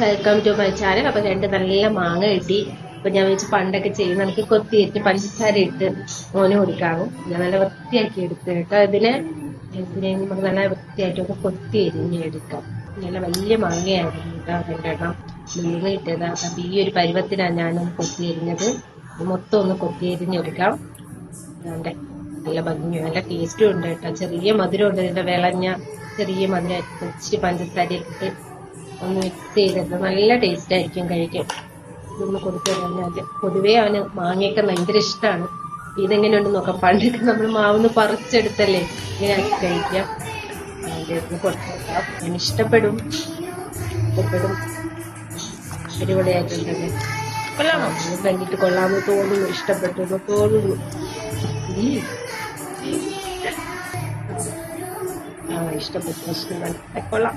Welcome to my channel അപ്പൊ രണ്ട് നല്ല മാങ്ങ കിട്ടി. അപ്പൊ ഞാൻ വെച്ച് പണ്ടൊക്കെ ചെയ്യും നമുക്ക് കൊത്തിയിട്ട് പഞ്ചസാര ഇട്ട് മോന് കൊടുക്കാവും. ഞാൻ നല്ല വൃത്തിയാക്കി എടുത്ത് കേട്ടോ. ഇതിന് നമുക്ക് നല്ല വൃത്തിയായിട്ടൊക്കെ കൊത്തി എരിഞ്ഞ് എടുക്കാം. നല്ല വലിയ മാങ്ങയായിരുന്നു കേട്ടോ രണ്ടെണ്ണം മൂന്ന് ഇട്ടതാ. അപ്പൊ ഈ ഒരു പരുവത്തിനാണ് ഞാനൊന്ന് കൊത്തി എരിഞ്ഞത്. മൊത്തം ഒന്ന് കൊത്തി എരിഞ്ഞെടുക്കാം അതുകൊണ്ട് നല്ല ഭംഗി നല്ല ടേസ്റ്റും ഉണ്ട് കേട്ടോ. ചെറിയ മധുരം ഉണ്ട് ഇതിന്റെ വിളഞ്ഞ ചെറിയ മധുരം. ഇച്ചിരി പഞ്ചസാര ഇട്ട് ഒന്ന് മിക്സ് ചെയ്തിട്ട് നല്ല ടേസ്റ്റ് ആയിരിക്കും കഴിക്കാൻ. ഇതൊന്ന് കൊടുത്തു കഴിഞ്ഞാൽ പൊതുവേ അവന് മാങ്ങയൊക്കെ ഭയങ്കര ഇഷ്ടമാണ് ഇതെങ്ങനെയുണ്ട് നോക്കാം. പണ്ടൊക്കെ നമ്മൾ മാവുന്ന് പറിച്ചെടുത്തല്ലേ ഇങ്ങനെ ആക്കി കഴിക്കാം. അവന് ഇഷ്ടപ്പെടും. ഇഷ്ടപ്പെടും. അടിപൊളിയായിട്ടുണ്ടല്ലേ കൊള്ളാമോ? കണ്ടിട്ട് കൊള്ളാമെന്ന് തോന്നുന്നു. ഇഷ്ടപ്പെട്ടു എന്ന് തോന്നുന്നു. ആ ഇഷ്ടപ്പെട്ടു. ഇഷ്ടപ്പെട്ടു കൊള്ളാം.